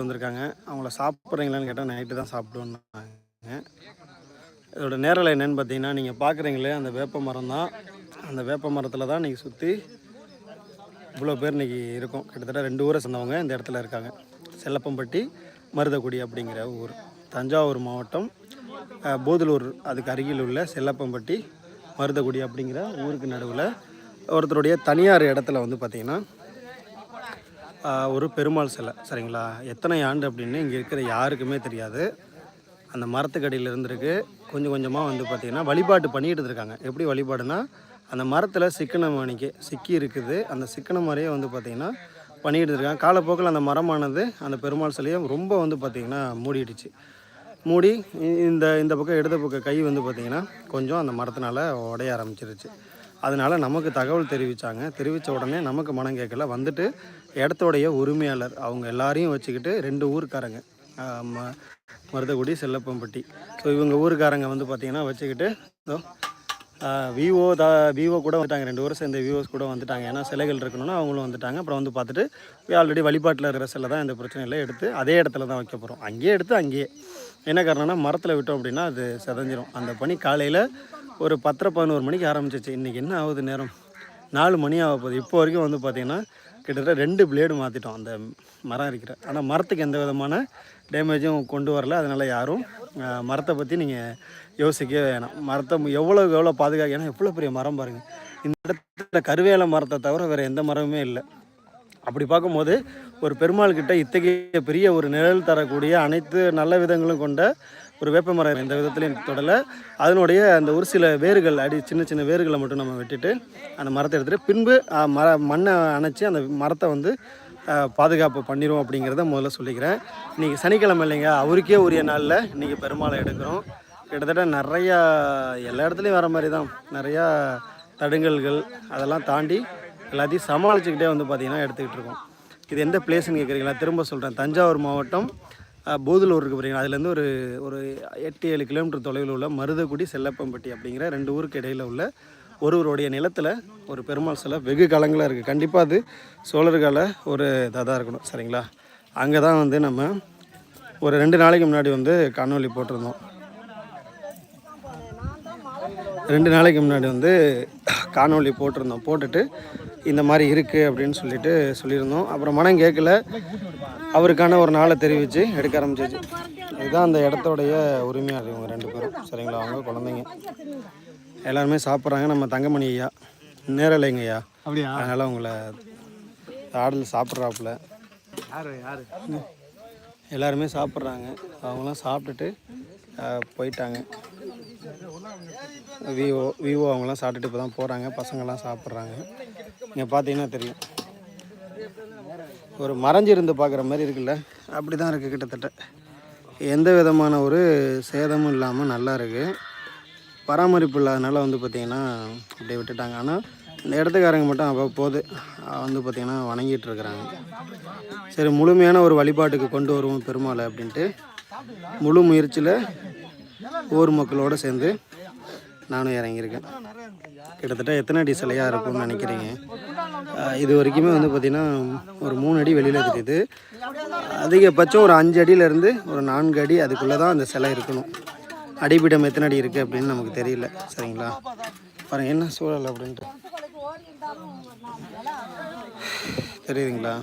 வந்திருக்காங்க. அவங்கள சாப்பிட்றீங்களான்னு கேட்டால் நைட்டு தான் சாப்பிடுவோன்னாங்க இதோட நேரலை என்னன்னு பார்த்தீங்கன்னா நீங்கள் பார்க்குறீங்களே அந்த வேப்ப மரம் தான். அந்த வேப்ப மரத்தில் தான் இன்றைக்கி சுற்றி இவ்வளோ பேர் இன்றைக்கி இருக்கும். கிட்டத்தட்ட ரெண்டு ஊரை சேர்ந்தவங்க இந்த இடத்துல இருக்காங்க. செல்லப்பம்பட்டி மருதக்குடி அப்படிங்கிற ஊர். தஞ்சாவூர் மாவட்டம் போதலூர் அதுக்கு அருகில் உள்ள செல்லப்பம்பட்டி மருதக்குடி அப்படிங்கிற ஊருக்கு நடுவில் ஒருத்தருடைய தனியார் இடத்துல வந்து பார்த்திங்கன்னா ஒரு பெருமாள் சிலை சரிங்களா? எத்தனை ஆண்டு அப்படின்னு இங்கே இருக்கிற யாருக்குமே தெரியாது. அந்த மரத்துக்கடியில் இருந்திருக்கு. கொஞ்சம் கொஞ்சமாக வந்து பார்த்திங்கன்னா வழிபாட்டு பண்ணிகிட்டு இருக்காங்க எப்படி வழிபாடுனா அந்த மரத்தில் சிக்கன மணிக்கு சிக்கி இருக்குது. அந்த சிக்கன மாதிரியே வந்து பார்த்திங்கன்னா பண்ணிகிட்டு இருக்காங்க காலப்போக்கில் அந்த மரமானது அந்த பெருமாள் சிலையை ரொம்ப வந்து பார்த்திங்கன்னா மூடிடுச்சு. மூடி இந்த இந்த பக்கம் இடது பக்கம் கை வந்து பார்த்திங்கன்னா கொஞ்சம் அந்த மரத்தினால உடைய ஆரம்பிச்சிருச்சு. அதனால நமக்கு தகவல் தெரிவித்தாங்க தெரிவித்த உடனே நமக்கு மனம் கேட்கல. வந்துட்டு இடத்தோடைய உரிமையாளர். அவங்க எல்லாரையும் வச்சுக்கிட்டு ரெண்டு ஊருக்காரங்க. ம- மருதகுடி செல்லப்பம்பட்டி. ஸோ இவங்க ஊருக்காரங்க வந்து பார்த்திங்கன்னா வச்சுக்கிட்டு விவோ தா விவோ கூட வந்துட்டாங்க. ரெண்டு ஊரை சேர்ந்த விவோஸ் கூட வந்துட்டாங்க. ஏன்னா சிலைகள் இருக்கணும்னா அவங்களும் வந்துட்டாங்க. அப்புறம் வந்து பார்த்துட்டு ஆல்ரெடி வழிபாட்டில் இருக்கிற சிலை தான் இந்த பிரச்சனையில் எடுத்து அதே இடத்துல தான் வைக்க போகிறோம் அங்கேயே எடுத்து அங்கேயே. என்ன காரணம்னா மரத்தில் விட்டோம் அப்படின்னா அது செதஞ்சிரும். அந்த பணி காலையில் ஒரு பத்தரை பதினோரு மணிக்கு ஆரம்பிச்சிச்சு. இன்றைக்கி என்ன ஆகுது நேரம்? நாலு மணி ஆக போகுது. இப்போ வரைக்கும் வந்து பார்த்திங்கன்னா கிட்டத்தட்ட ரெண்டு பிளேடு மாற்றிட்டோம் அந்த மரம் இருக்கிற ஆனால் மரத்துக்கு எந்த விதமான டேமேஜும் கொண்டு வரல. அதனால் யாரும் மரத்தை பற்றி நீங்கள் யோசிக்கவே வேணாம். மரத்தை எவ்வளோ எவ்வளோ பாதுகாக்க ஏன்னா எவ்வளோ பெரிய மரம் பாருங்கள் இந்த இடத்துல கருவேல மரத்தை தவிர வேறு எந்த மரமுமே இல்லை. அப்படி பார்க்கும்போது ஒரு பெருமாள் கிட்ட இத்தகைய பெரிய ஒரு நிழல் தரக்கூடிய அனைத்து நல்ல விதங்களும் கொண்ட ஒரு வேப்ப மரம் எந்த விதத்துலையும் தொடலை. அதனுடைய அந்த ஒரு சில வேர்கள் அடி சின்ன சின்ன வேர்களை மட்டும் நம்ம வெட்டிட்டு அந்த மரத்தை எடுத்துகிட்டு பின்பு மர மண்ணை அணைச்சி அந்த மரத்தை வந்து பாதுகாப்பு பண்ணிடுவோம் அப்படிங்கிறத முதல்ல சொல்லிக்கிறேன். இன்றைக்கி சனிக்கிழமை இல்லைங்க. அவருக்கே உரிய நாளில் இன்றைக்கி பெருமாளை எடுக்கிறோம். கிட்டத்தட்ட நிறையா எல்லா இடத்துலையும் வர மாதிரி தான். நிறையா தடுங்கல்கள் அதெல்லாம் தாண்டி எல்லாத்தையும் சமாளிச்சுக்கிட்டே வந்து பார்த்திங்கன்னா எடுத்துக்கிட்டு இருக்கோம். இது எந்த பிளேஸ்ன்னு கேட்குறீங்களா திரும்ப சொல்கிறேன் தஞ்சாவூர் மாவட்டம் போதலூர் இருக்குது பாருங்களா அதுலேருந்து ஒரு ஒரு எட்டு ஏழு கிலோமீட்டர் தொலைவில் உள்ள மருதக்குடி செல்லப்பம்பட்டி அப்படிங்கிற ரெண்டு ஊருக்கு இடையில் உள்ள ஒருவருடைய நிலத்தில் ஒரு பெருமாள் சிலை வெகு காலங்களாக இருக்குது கண்டிப்பாக அது சோழர் கால ஒரு இதாக தான் இருக்கணும். சரிங்களா? அங்கே தான் வந்து நம்ம ஒரு ரெண்டு நாளைக்கு முன்னாடி வந்து காணொலி போட்டிருந்தோம். ரெண்டு நாளைக்கு முன்னாடி வந்து காணொலி போட்டிருந்தோம். போட்டுட்டு இந்த மாதிரி இருக்குது அப்படின்னு சொல்லிட்டு சொல்லியிருந்தோம். அப்புறம் மனம் கேட்கல. அவருக்கான ஒரு நாளை தெரிவித்து எடுக்க ஆரம்பிச்சிச்சு. இதுதான் அந்த இடத்தோடைய உரிமையாளர் இவங்க ரெண்டு பேரும். சரிங்களா? அவங்க குழந்தைங்க. எல்லாருமே சாப்பிட்றாங்க. நம்ம தங்கமணி ஐயா. நேரலைங்க ஐயா. அப்படியா? அதனால் உங்களை ஆடல் சாப்பிட்றாப்புல. எல்லாருமே சாப்பிட்றாங்க. அவங்களாம் சாப்பிட்டுட்டு போயிட்டாங்க. விவோ விவோ அவங்களாம் சாப்பிட்டுட்டு இப்போ தான் போகிறாங்க பசங்கள்லாம் சாப்பிட்றாங்க. இங்கே பார்த்தீங்கன்னா தெரியும். ஒரு மறைஞ்சிருந்து பார்க்குற மாதிரி இருக்குல்ல? அப்படி தான் இருக்குது கிட்டத்தட்ட. எந்த விதமான ஒரு சேதமும் இல்லாமல் நல்லா இருக்குது பராமரிப்பு இல்லாதனால வந்து பார்த்திங்கன்னா அப்படியே விட்டுட்டாங்க. ஆனால் இந்த இடத்துக்காரங்க மட்டும் அவ்வப்போது அஹ், வந்து பார்த்திங்கன்னா வணங்கிட்டு இருக்கிறாங்க. சரி முழுமையான ஒரு வழிபாட்டுக்கு கொண்டு வருவோம் பெருமாளை அப்படின்ட்டு. முழு முயற்சியில் ஊர் மக்களோடு சேர்ந்து நானும் இறங்கியிருக்கேன். கிட்டத்தட்ட எத்தனை அடி சிலையாக இருக்கும்னு நினைக்கிறீங்க? இது வரைக்குமே வந்து பார்த்திங்கன்னா ஒரு மூணு அடி வெளியில் தெரியுது அதிகபட்சம் ஒரு அஞ்சு அடியிலேருந்து ஒரு நான்கு அடி அதுக்குள்ளே தான் அந்த சிலை இருக்கணும். அடிப்பிடம் எத்தனை அடி இருக்குது அப்படின்னு நமக்கு தெரியல. சரிங்களா? பாருங்கள் என்ன சூழல் அப்படின்ட்டு. தெரியுதுங்களா?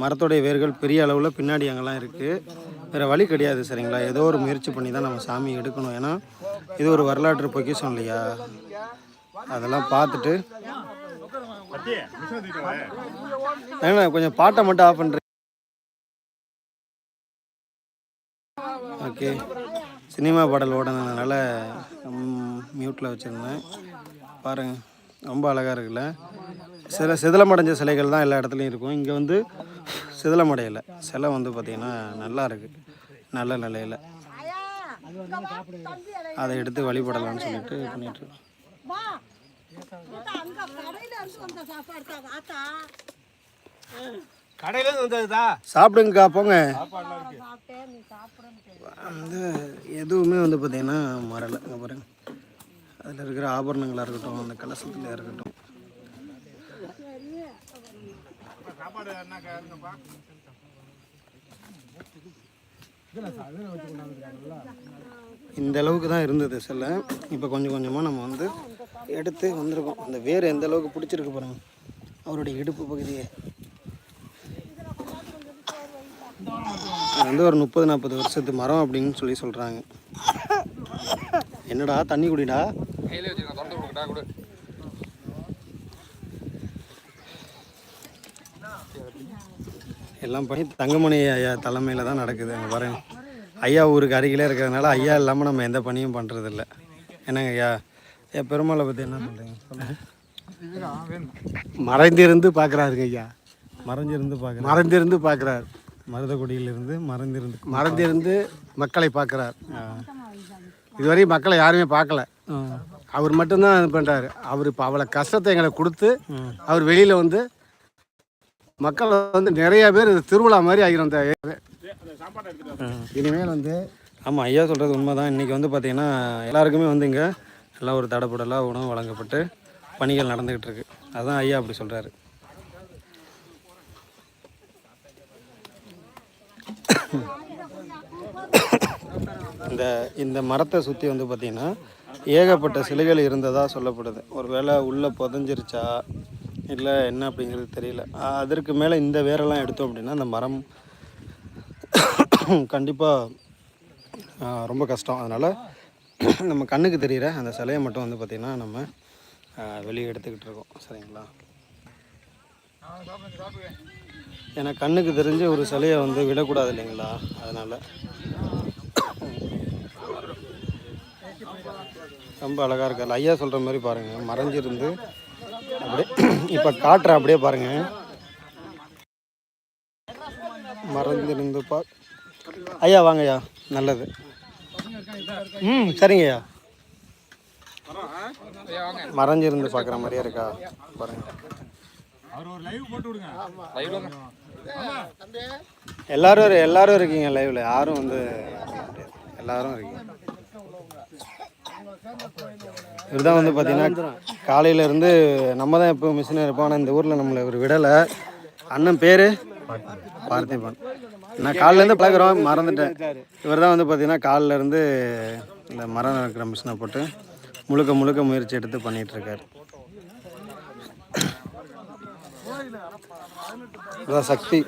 மரத்தோடைய வேர்கள் பெரிய அளவில் பின்னாடி அங்கெல்லாம் இருக்குது வேறு வழி கிடையாது சரிங்களா? ஏதோ ஒரு முயற்சி பண்ணி தான் நம்ம சாமி எடுக்கணும். ஏன்னா இது ஒரு வரலாற்று பொக்கிஷம் இல்லையா? அதெல்லாம் பார்த்துட்டு. ஏன்னா கொஞ்சம் பாட்டை மட்டும் ஆஃப் பண்ணுறேன் ஓகே. சினிமா பாடல் ஓடனதுனால மியூட்டில் வச்சுருந்தேன். பாருங்கள் ரொம்ப அழகாக இருக்குல்ல. சில சிதிலமடைஞ்ச சிலைகள் தான் எல்லா இடத்துலையும் இருக்கும். இங்கே வந்து சிதிலமடையலை. சிலை வந்து பார்த்திங்கன்னா நல்லா இருக்குது நல்ல நிலையில். அதை எடுத்து வழிபடலாம்னு சொல்லிட்டு வந்ததுதா? சாப்பிடுங்கக்கா போங்க. வந்து எதுவுமே வந்து பார்த்திங்கன்னா மறலை. பாருங்க. அதில் இருக்கிற ஆபரணங்களாக இருக்கட்டும் அந்த கலசத்தில் இருக்கட்டும். இந்த அளவுக்கு தான் இருந்தது செல்ல இப்போ கொஞ்சம் கொஞ்சமாக நம்ம வந்து எடுத்து வந்திருக்கோம். அந்த வேர் எந்த அளவுக்கு பிடிச்சிருக்கு பாருங்கள் அவருடைய இடுப்பு பகுதியை. வந்து ஒரு முப்பது நாற்பது வருஷத்து மரம் அப்படின்னு சொல்லி சொல்கிறாங்க என்னடா தண்ணி குடிடா? கையில வச்சுருக்கேன். தொண்டை கொடுக்கட்டா கொடு. எல்லாம் பண்ணி தங்கமணி ஐயா தலைமையில் தான் நடக்குது. அங்கே பாருங்க. ஐயா ஊருக்கு அருகிலே இருக்கிறதுனால ஐயா இல்லாமல் நம்ம எந்த பணியும் பண்ணுறதில்ல என்னங்க ஐயா? ஐயா பெருமாளை பற்றி என்ன சொல்லுங்கள் மறைந்திருந்து பார்க்குறாருங்க ஐயா. மறைஞ்சிருந்து பார்க்குறேன் மறைந்திருந்து பார்க்குறாரு. மருதக்குடியிலிருந்து மறைந்திருந்து மறைந்திருந்து மக்களை பார்க்குறார். இதுவரை மக்களை யாருமே பார்க்கல. அவர் மட்டும்தான் இது பண்ணுறாரு அவர் இப்போ அவ்வளோ கஷ்டத்தை எங்களுக்கு கொடுத்து அவர் வெளியில் வந்து மக்கள் வந்து நிறைய பேர் திருவிழா மாதிரி ஆகிரும் இந்த இனிமேல் வந்து ஆமாம் ஐயா சொல்கிறது உண்மை தான் இன்றைக்கி வந்து பார்த்திங்கன்னா எல்லாருக்குமே வந்து இங்கே எல்லாம் ஒரு தடப்படலாக உணவு வழங்கப்பட்டு பணிகள் நடந்துக்கிட்டு இருக்கு. அதுதான் ஐயா அப்படி சொல்கிறாரு இந்த இந்த மரத்தை சுற்றி வந்து பார்த்திங்கன்னா ஏகப்பட்ட சிலைகள் இருந்ததாக சொல்லப்படுது. ஒருவேளை உள்ளே புதஞ்சிருச்சா? இல்லை என்ன அப்படிங்கிறது தெரியல. அதற்கு மேலே இந்த வேரெல்லாம் எடுத்தோம் அப்படின்னா அந்த மரம் கண்டிப்பாக ரொம்ப கஷ்டம். அதனால் நம்ம கண்ணுக்கு தெரிகிற அந்த சிலையை மட்டும் வந்து பார்த்திங்கன்னா நம்ம வெளியே எடுத்துக்கிட்டு இருக்கோம். சரிங்களா? ஏன்னா கண்ணுக்கு தெரிஞ்ச ஒரு சிலையை வந்து விடக்கூடாது இல்லைங்களா? அதனால் ரொம்ப அழகாக இருக்கு. ஐயா சொல்கிற மாதிரி பாருங்கள் மறைஞ்சிருந்து அப்படியே இப்போ காட்டுற அப்படியே பாருங்கள் மறைஞ்சிருந்து பா ஐயா வாங்க ஐயா. நல்லது. ம் சரிங்க ஐயா. மறைஞ்சிருந்து பார்க்குற மாதிரியே இருக்கா? பாருங்க. எல்லாரும் எல்லாரும் இருக்கீங்க லைவ்ல யாரும் வந்து எல்லாரும் இருக்கீங்க. இவர் தான் வந்து பார்த்தீங்கன்னா காலையில இருந்து நம்ம தான் எப்போ மிஷினாக இருப்போம். ஆனால் இந்த ஊரில் நம்மளை இவர் விடலை. அண்ணன் பேர் பார்த்திபன். நான் காலிலேருந்து பழகுறோம் மறந்துட்டேன். இவர் தான் வந்து பார்த்தீங்கன்னா காலிலேருந்து இந்த மரம் இருக்கிற மிஷினை போட்டு முழுக்க முழுக்க முயற்சி எடுத்து பண்ணிகிட்ருக்கார் இதான் சக்தி.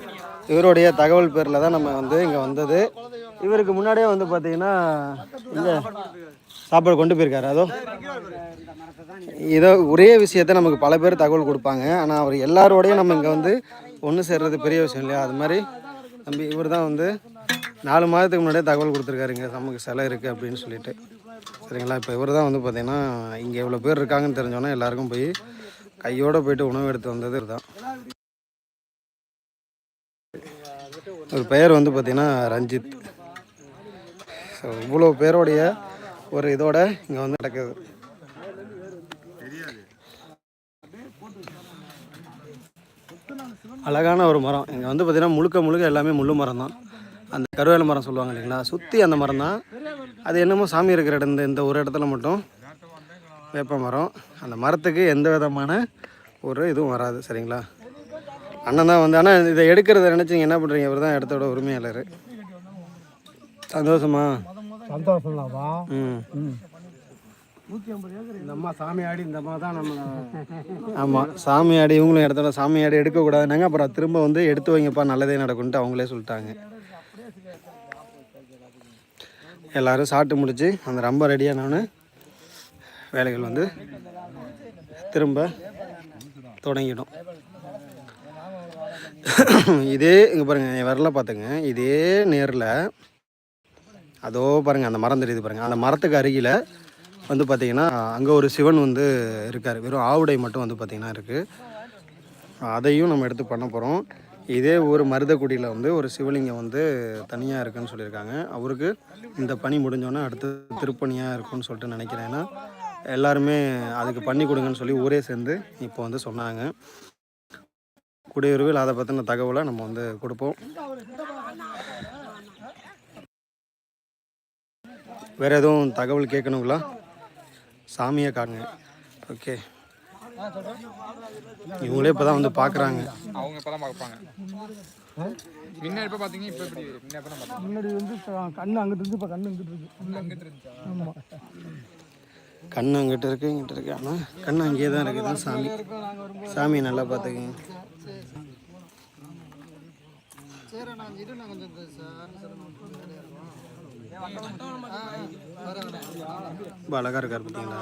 இவருடைய தகவல் பேரில் தான் நம்ம வந்து இங்கே வந்தது. இவருக்கு முன்னாடியே வந்து பார்த்தீங்கன்னா இந்த சாப்பாடு கொண்டு போயிருக்காரு. அதோ இதோ ஒரே விஷயத்த நமக்கு பல பேர் தகவல் கொடுப்பாங்க. ஆனால் அவர் எல்லாரோடையும் நம்ம இங்கே வந்து ஒன்று சேர்றது பெரிய விஷயம் இல்லையா? அது மாதிரி தம்பி இவர் தான் வந்து நாலு மாதத்துக்கு முன்னாடியே தகவல் கொடுத்துருக்காரு. இங்கே நமக்கு சிலை இருக்குது அப்படின்னு சொல்லிட்டு. சரிங்களா? இப்போ இவர் தான் வந்து பார்த்தீங்கன்னா இங்கே எவ்வளோ பேர் இருக்காங்கன்னு தெரிஞ்சோன்னா எல்லாருக்கும் போய் கையோடு போயிட்டு உணவு எடுத்து வந்தது இதுதான் ஒரு பெயர் வந்து பார்த்தீங்கன்னா ரஞ்சித். ஸோ இவ்வளோ பேருடைய ஒரு இதோட இங்கே வந்து நடக்குது. அழகான ஒரு மரம். இங்கே வந்து பார்த்திங்கன்னா முழுக்க முழுக்க எல்லாமே முள்ளு மரம் தான். அந்த கருவேல மரம் சொல்லுவாங்க இல்லைங்களா? சுற்றி அந்த மரம் தான். அது என்னமோ சாமி இருக்கிற இடம் இந்த இந்த ஒரு இடத்துல மட்டும் வேப்ப மரம். அந்த மரத்துக்கு எந்த விதமான ஒரு இதுவும் வராது சரிங்களா? அண்ணன் தான் வந்து ஆனால் இதை எடுக்கிறத நினச்சிங்க என்ன பண்ணுறீங்க இவர் தான் இடத்தோட உரிமையாளர். சந்தோஷமா? சந்தோஷம் தான்ப்பா ம். இந்த அம்மா சாமி ஆடி இந்த அம்மா தான் நம்ம ஆமாம் சாமி ஆடி இவங்களும் இடத்தோட சாமி ஆடி எடுக்கக்கூடாதுனாங்க அப்புறம் திரும்ப வந்து எடுத்து வைங்கப்பா நல்லதே நடக்கும்ட்டு அவங்களே சொல்லிட்டாங்க. எல்லாரும் சாப்பிட்டு முடிச்சு அந்த ரொம்ப ரெடியானவனு வேலைகள் வந்து திரும்ப தொடங்கிடும். இதே இங்கே பாருங்கள் வரல பார்த்துங்க. இதே நேரில் அதோ பாருங்கள் அந்த மரம் தெரியுது பாருங்கள் அந்த மரத்துக்கு அருகில் வந்து பார்த்தீங்கன்னா அங்கே ஒரு சிவன் வந்து இருக்கார். வெறும் ஆவுடை மட்டும் வந்து பார்த்தீங்கன்னா இருக்குது அதையும் நம்ம எடுத்து பண்ண போகிறோம் இதே ஊர் மருதக்குடியில் வந்து ஒரு சிவலிங்கம் வந்து தனியாக இருக்குன்னு சொல்லியிருக்காங்க. அவருக்கு இந்த பணி முடிஞ்சோன்னே அடுத்து திருப்பணியாக இருக்கும்னு சொல்லிட்டு நினைக்கிறேன். எல்லாருமே அதுக்கு பண்ணி கொடுங்கன்னு சொல்லி ஊரே சேர்ந்து இப்போ வந்து சொன்னாங்க. குடியுரிவில் அதை பற்றின தகவலை நம்ம வந்து கொடுப்போம். வேறு எதுவும் தகவல் கேட்கணுங்களா? சாமியை காட்டுங்க ஓகே இவங்களே இப்போ தான் வந்து பார்க்குறாங்க அவங்க இப்பதான் பார்ப்பாங்க முன்ன இப்ப பாத்தீங்க இப்ப எப்படி முன்னாடி வந்து கண்ணு அங்கிட்டு இருந்து இப்போ கண்ணு இங்கிட்டு இருக்கு. அங்கிட்டு இருந்துச்சா? ஆமாம் கண்ணு அங்கிட்ட இருக்கு இங்கிட்ட இருக்கு. ஆனால் கண்ணு அங்கேயே தான் இருக்குது சாமி. சாமி நல்லா பார்த்துக்குங்க. ரொம்ப அழகா இருக்கார் பார்த்தீங்களா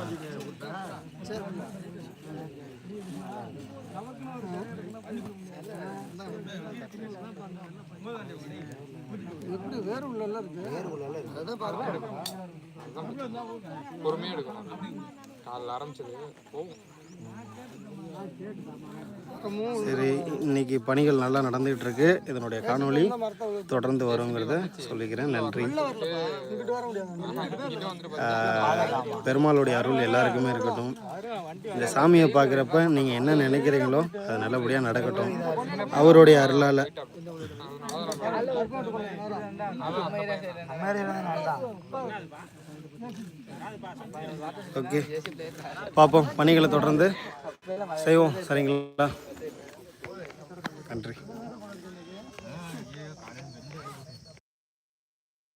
பொறுமையா எடுக்கணும். காலைல ஆரம்பிச்சது போகும். சரி இன்னைக்கு பணிகள் நல்லா நடந்துகிட்டு இருக்கு இதனுடைய காணொளி தொடர்ந்து வருங்கிறத சொல்லிக்கிறேன். நன்றி. பெருமாளுடைய அருள் எல்லாருக்குமே இருக்கட்டும். இந்த சாமியை பார்க்குறப்ப நீங்கள் என்ன நினைக்கிறீங்களோ அது நல்லபடியாக நடக்கட்டும். அவருடைய அருளால். ஓகே. பார்ப்போம். பணிகளை தொடர்ந்து செய்வோம். சரிங்களா? நன்றி.